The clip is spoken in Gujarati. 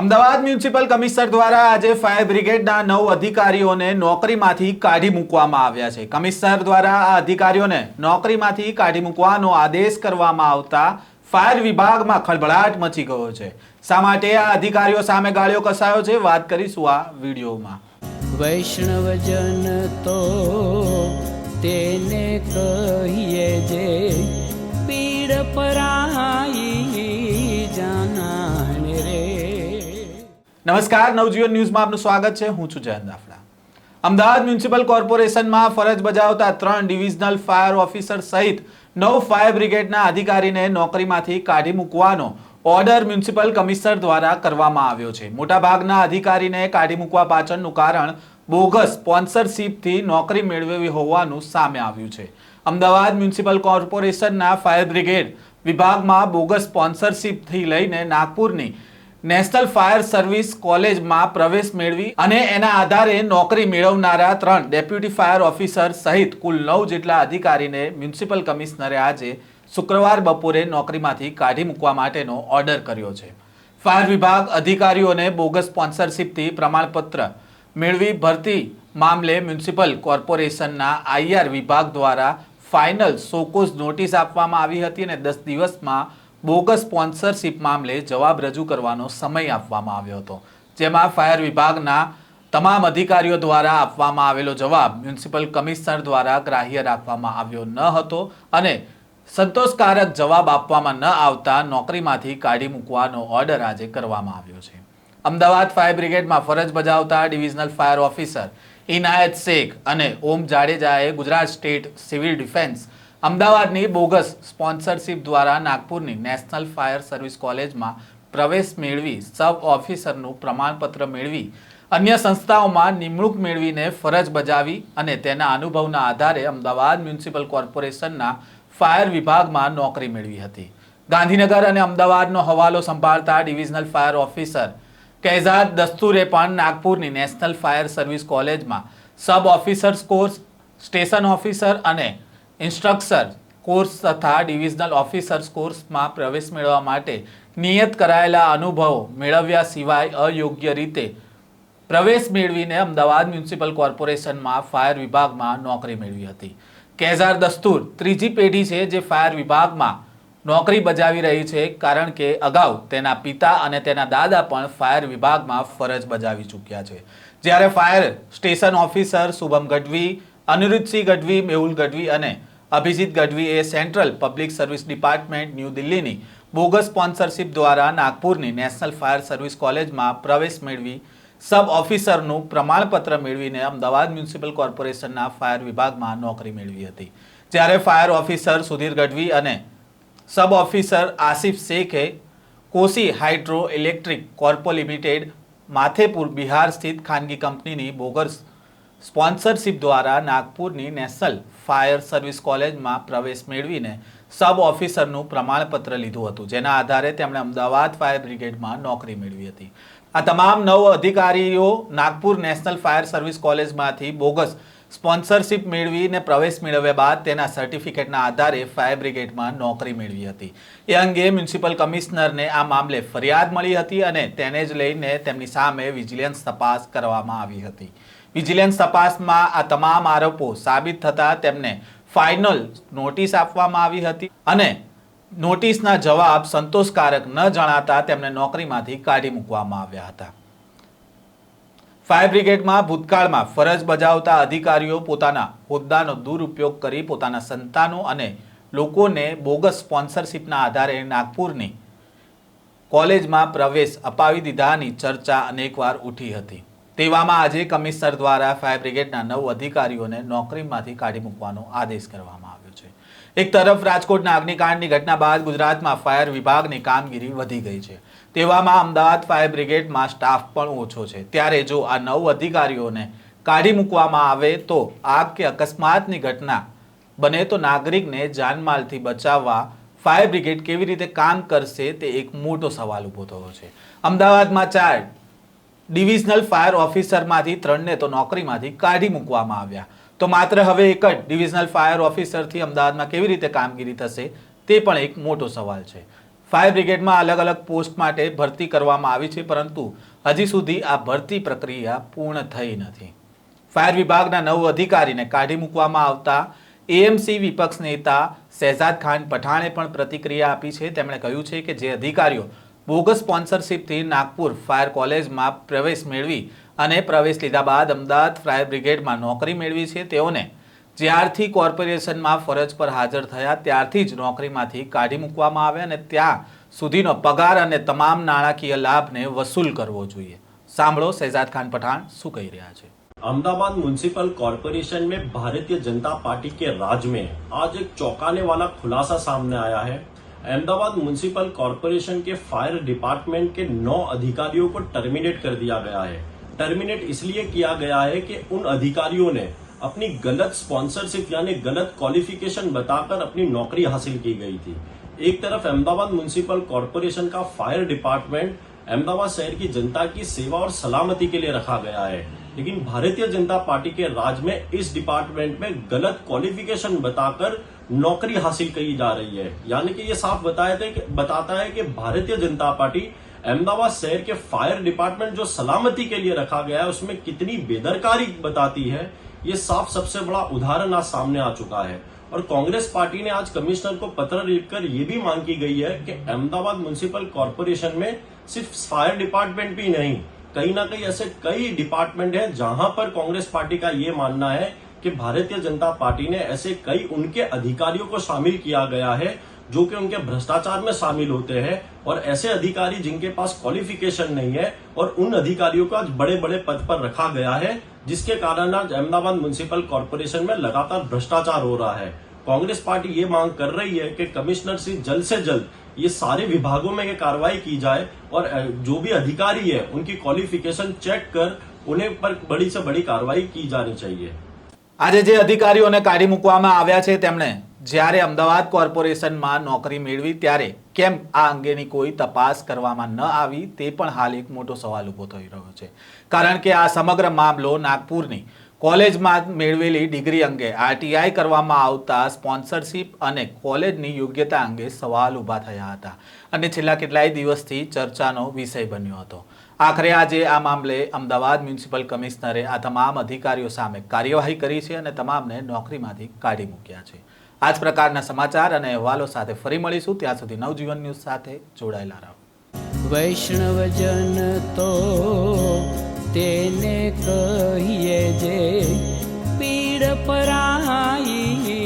અમદાવાદ મ્યુનિસિપલ કમિશનર દ્વારા આજે ફાયર બ્રિગેડના નવ અધિકારીઓને નોકરીમાંથી કાઢી મૂકવામાં આવ્યા છે. કમિશનર દ્વારા આ અધિકારીઓને નોકરીમાંથી કાઢી મૂકવાનો આદેશ કરવામાં આવતા ફાયર વિભાગમાં ખળભળાટ મચી ગયો છે. શા માટે આ અધિકારીઓ સામે ગાળ્યો કસાયો છે? વાત કરીશું આ વિડીયોમાં. વૈષ્ણવજન તો તેને કહીએ જે પીડ પરાઈ નમસ્કાર, નવજીવન ન્યૂઝમાં આપનું સ્વાગત છે. હું છું જયંત દાફડા. અમદાવાદ મ્યુનિસિપલ કોર્પોરેશનમાં ફરજ બજાવતા ત્રણ ડિવિઝનલ ફાયર ઓફિસર સહિત નવ ફાયર બ્રિગેડના અધિકારીને નોકરીમાંથી કાઢી મૂકવાનો ઓર્ડર મ્યુનિસિપલ કમિશનર દ્વારા કરવામાં આવ્યો છે. મોટાભાગના અધિકારીને કાઢી મૂકવા પાછળનું કારણ બોગસ સ્પોન્સરશિપથી નોકરી મેળવી હોવાનું સામે આવ્યું છે. અમદાવાદ મ્યુનિસિપલ કોર્પોરેશનના ફાયર બ્રિગેડ વિભાગમાં બોગસ સ્પોન્સરશિપથી લઈને નાગપુરની નેશનલ ફાયર સર્વિસ કોલેજમાં પ્રવેશ મેળવી અને એના આધારે નોકરી મેળવનારા ત્રણ ડેપ્યુટી ફાયર ઓફિસર સહિત કુલ નવ જેટલા અધિકારીને મ્યુનિસિપલ કમિશનરે આજે શુક્રવાર બપોરે નોકરીમાંથી કાઢી મૂકવા માટેનો ઓર્ડર કર્યો છે. ફાયર વિભાગ અધિકારીઓને બોગસ સ્પોન્સરશિપથી પ્રમાણપત્ર મેળવી ભરતી મામલે મ્યુનિસિપલ કોર્પોરેશનના આઈઆર વિભાગ દ્વારા ફાઇનલ સોકોઝ નોટિસ આપવામાં આવી હતી અને દસ દિવસમાં બોગસ સ્પોન્સરશિપ મામલે જવાબ રજૂ કરવાનો સમય આપવામાં આવ્યો હતો, જેમાં ફાયર વિભાગના તમામ અધિકારીઓ દ્વારા આપવામાં આવેલો જવાબ મ્યુનિસિપલ કમિશનર દ્વારા ગ્રાહ્ય રાખવામાં આવ્યો ન હતો અને સંતોષકારક જવાબ આપવામાં ન આવતા નોકરીમાંથી કાઢી મૂકવાનો ઓર્ડર આજે કરવામાં આવ્યો છે. અમદાવાદ ફાયર બ્રિગેડમાં ફરજ બજાવતા divisional fire officer Inayat Shaikh અને ઓમ જાડેજાએ ગુજરાત સ્ટેટ સિવિલ ડિફેન્સ અમદાવાદની બોગસ સ્પોન્સરશિપ દ્વારા નાગપુરની નેશનલ ફાયર સર્વિસ કોલેજમાં પ્રવેશ મેળવી સબ ઓફિસરનું પ્રમાણપત્ર મેળવી, અન્ય સંસ્થાઓમાં નિમણૂક મેળવીને ફરજ બજાવી અને તેના અનુભવના આધારે અમદાવાદ મ્યુનિસિપલ કોર્પોરેશનના ફાયર વિભાગમાં નોકરી મેળવી હતી. ગાંધીનગર અને અમદાવાદનો હવાલો સંભાળતા ડિવિઝનલ ફાયર ઓફિસર કૈઝાદ દસ્તુરે પણ નાગપુરની નેશનલ ફાયર સર્વિસ કોલેજમાં sub officers course station officer અને ઇન્સ્ટ્રક્ટર કોર્સ તથા ડિવિઝનલ ઓફિસર્સ કોર્સમાં પ્રવેશ મેળવવા માટે નિયત કરાયેલા અનુભવો મેળવ્યા સિવાય અયોગ્ય રીતે પ્રવેશ મેળવીને અમદાવાદ મ્યુનિસિપલ કોર્પોરેશનમાં ફાયર વિભાગમાં નોકરી મેળવી હતી. કેઝાર દસ્તુર ત્રીજી પેઢી છે જે ફાયર વિભાગમાં નોકરી બજાવી રહી છે કારણ કે અગાઉ તેના પિતા અને તેના દાદા પણ ફાયર વિભાગમાં ફરજ બજાવી ચૂક્યા છે. જ્યારે fire station officer Shubham Gadhvi, Aniruddhsinh Gadhvi, Mehul Gadhvi અને અભિજીત ગઢવી એ central public service department new દિલ્હીની બોગસ સ્પોન્સરશિપ દ્વારા નાગપુરની નેશનલ ફાયર સર્વિસ કોલેજમાં પ્રવેશ મેળવી સબ ઓફિસરનું પ્રમાણપત્ર મેળવીને અમદાવાદ મ્યુનિસિપલ કોર્પોરેશનના ફાયર વિભાગમાં નોકરી મેળવી હતી. જ્યારે ફાયર ઓફિસર સુધીર ગઢવી અને sub officer Asif શેખે Kosi hydro electric corpo limited, Mathepur Bihar સ્થિત ખાનગી કંપનીની બોગસ સ્પોન્સરશિપ દ્વારા નાગપુરની નેશનલ ફાયર સર્વિસ કોલેજમાં પ્રવેશ મેળવીને સબ ઓફિસરનું પ્રમાણપત્ર લીધું હતું, જેના આધારે તેમણે અમદાવાદ ફાયર બ્રિગેડમાં નોકરી મેળવી હતી. આ તમામ નવ અધિકારીઓ નાગપુર નેશનલ ફાયર સર્વિસ કોલેજમાંથી બોગસ સ્પોન્સરશિપ મેળવીને પ્રવેશ મેળવ્યા બાદ તેના સર્ટિફિકેટના આધારે ફાયર બ્રિગેડમાં નોકરી મેળવી હતી. એ અંગે મ્યુનિસિપલ કમિશનરને આ મામલે ફરિયાદ મળી હતી અને તેને જ લઈને તેમની સામે વિજિલન્સ તપાસ કરવામાં આવી હતી. વિજિલન્સ તપાસમાં આ તમામ આરોપો સાબિત થતા તેમને ફાઇનલ નોટિસ આપવામાં આવી હતી અને નોટિસના જવાબ સંતોષકારક ન જણાતા તેમને નોકરીમાંથી કાઢી મૂકવામાં આવ્યા હતા. ફાયર બ્રિગેડમાં ભૂતકાળમાં ફરજ બજાવતા અધિકારીઓ પોતાના હોદ્દાનો દુરુપયોગ કરી પોતાના સંતાનો અને લોકોને બોગસ સ્પોન્સરશિપના આધારે નાગપુરની કોલેજમાં પ્રવેશ અપાવી દીધાની ચર્ચા અનેકવાર ઉઠી હતી. તેવામાં આજે કમિશનર દ્વારા ફાયર બ્રિગેડના નવ અધિકારીઓને નોકરીમાંથી કાઢી મૂકવાનો આદેશ કરવામાં આવ્યો છે. એક તરફ રાજકોટના અગ્નિકાંડની ઘટના બાદ ગુજરાતમાં ફાયર વિભાગની કામગીરી વધી ગઈ છે. તેવામાં અમદાવાદ ફાયર બ્રિગેડમાં સ્ટાફ પણ ઓછો છે. ત્યારે જો આ નવ અધિકારીઓને કાઢી મૂકવામાં આવે તો આગ કે અકસ્માતની ઘટના બને તો નાગરિકને જાનમાલથી બચાવવા ફાયર બ્રિગેડ કેવી રીતે કામ કરશે તે એક મોટો સવાલ ઊભો થયો છે. અમદાવાદમાં ચાર ડિવિઝનલ ફાયર ઓફિસરમાંથી ત્રણને તો નોકરીમાંથી કાઢી મૂકવામાં આવ્યા. તો માત્ર હવે એક જ ડિવિઝનલ ફાયર ઓફિસરથી અમદાવાદમાં કેવી રીતે કામગીરી થશે તે પણ એક મોટો સવાલ છે. ફાયર બ્રિગેડમાં અલગ અલગ પોસ્ટ માટે ભરતી કરવામાં આવી છે, પરંતુ હજી સુધી આ ભરતી પ્રક્રિયા પૂર્ણ થઈ નથી. ફાયર વિભાગના નવ અધિકારીને કાઢી મૂકવામાં આવતા એએમસી વિપક્ષ નેતા શહેજાદ ખાન પઠાણે પણ પ્રતિક્રિયા આપી છે. તેમણે કહ્યું છે કે જે અધિકારીઓ બોગસ સ્પોન્સરશિપથી નાગપુર ફાયર કોલેજમાં પ્રવેશ મેળવી અને પ્રવેશ લીધા બાદ અમદાવાદ ફાયર બ્રિગેડમાં નોકરી મેળવી છે તેઓને જ્યારથી કોર્પોરેશનમાં ફરજ પર હાજર થયા ત્યારથી જ નોકરીમાંથી કાઢી મૂકવામાં આવે અને ત્યાં સુધીનો પગાર અને તમામ નાણાકીય લાભને વસૂલ કરવો જોઈએ સાંભળો શહેજાદ ખાન પઠાણ શું કહી રહ્યા છે अहमदाबाद म्यूनिसिपल कॉरपोरेशन में भारतीय जनता पार्टी के राज में आज एक चौंकाने वाला खुलासा सामने आया है अहमदाबाद म्यूनिसिपल कॉरपोरेशन के फायर डिपार्टमेंट के नौ अधिकारियों को टर्मिनेट कर दिया गया है। टर्मिनेट इसलिए किया गया है कि उन अधिकारियों ने अपनी गलत स्पॉन्सरशिप यानी गलत क्वालिफिकेशन बताकर अपनी नौकरी हासिल की गई थी। एक तरफ़ अहमदाबाद म्यूनिसिपल कॉरपोरेशन का फायर डिपार्टमेंट अहमदाबाद शहर की जनता की सेवा और सलामती के लिए रखा गया है, लेकिन भारतीय जनता पार्टी के राज में इस डिपार्टमेंट में गलत क्वालिफिकेशन बताकर नौकरी हासिल की जा रही है। यानी कि ये साफ़ कि बताता है कि भारतीय जनता पार्टी अहमदाबाद शहर के फायर डिपार्टमेंट जो सलामती के लिए रखा गया है, उसमें कितनी बेदरकारी बताती है, ये साफ़ सबसे बड़ा उदाहरण आज सामने आ चुका है। और कांग्रेस पार्टी ने आज कमिश्नर को पत्र लिखकर ये भी मांग की गई है कि अहमदाबाद म्यूनिसिपल कॉरपोरेशन में सिर्फ़ फायर डिपार्टमेंट भी नहीं, कहीं ना कहीं ऐसे कई डिपार्टमेंट हैं जहाँ पर कांग्रेस पार्टी का ये मानना है कि भारतीय जनता पार्टी ने ऐसे कई उनके अधिकारियों को शामिल किया गया है, जो कि उनके भ्रष्टाचार में शामिल होते हैं, और ऐसे अधिकारी जिनके पास क्वालिफिकेशन नहीं है, और उन अधिकारियों को आज बड़े बड़े पद पर रखा गया है, जिसके कारण आज अहमदाबाद म्यूनिसिपल कॉरपोरेशन में लगातार भ्रष्टाचार हो रहा है। कांग्रेस पार्टी ये मांग कर रही है कि कमिश्नर से जल्द से जल्द ये सारे विभागों में ये कार्रवाई की जाए, और जो भी अधिकारी है, उनकी क्वालिफिकेशन चेक कर उन्हें पर बड़ी से बड़ी कार्रवाई की जानी चाहिए। આજે જે અધિકારીઓને કાઢી મૂકવામાં આવ્યા છે તેમણે, જ્યારે અમદાવાદ કોર્પોરેશનમાં નોકરી મેળવી, ત્યારે કેમ આ અંગેની કોઈ તપાસ કરવામાં ન આવી, તે પણ હાલ એક મોટો સવાલ ઊભો થઈ રહ્યો છે. કારણ કે આ સમગ્ર મામલો નાગપુરની કોલેજમાં મેળવેલી ડિગ્રી અંગે આરટીઆઈ કરવામાં આવતા સ્પોન્સરશિપ અને કોલેજની યોગ્યતા અંગે સવાલ ઊભા થયા હતા. અને છેલ્લા કેટલાય દિવસથી ચર્ચાનો વિષય બન્યો હતો. આખરે આજે આ મામલે અમદાવાદ મ્યુનિસિપલ કમિશનરે આ તમામ અધિકારીઓ સામે કાર્યવાહી કરી છે અને તમામને નોકરીમાંથી કાઢી મૂક્યા છે. આ જ પ્રકારના સમાચાર અને અહેવાલો સાથે ફરી મળીશું. ત્યાં સુધી નવજીવન ન્યૂઝ સાથે જોડાયેલા રહો. વૈષ્ણવજન તો તેને કહીએ જે પીડ પરાઈ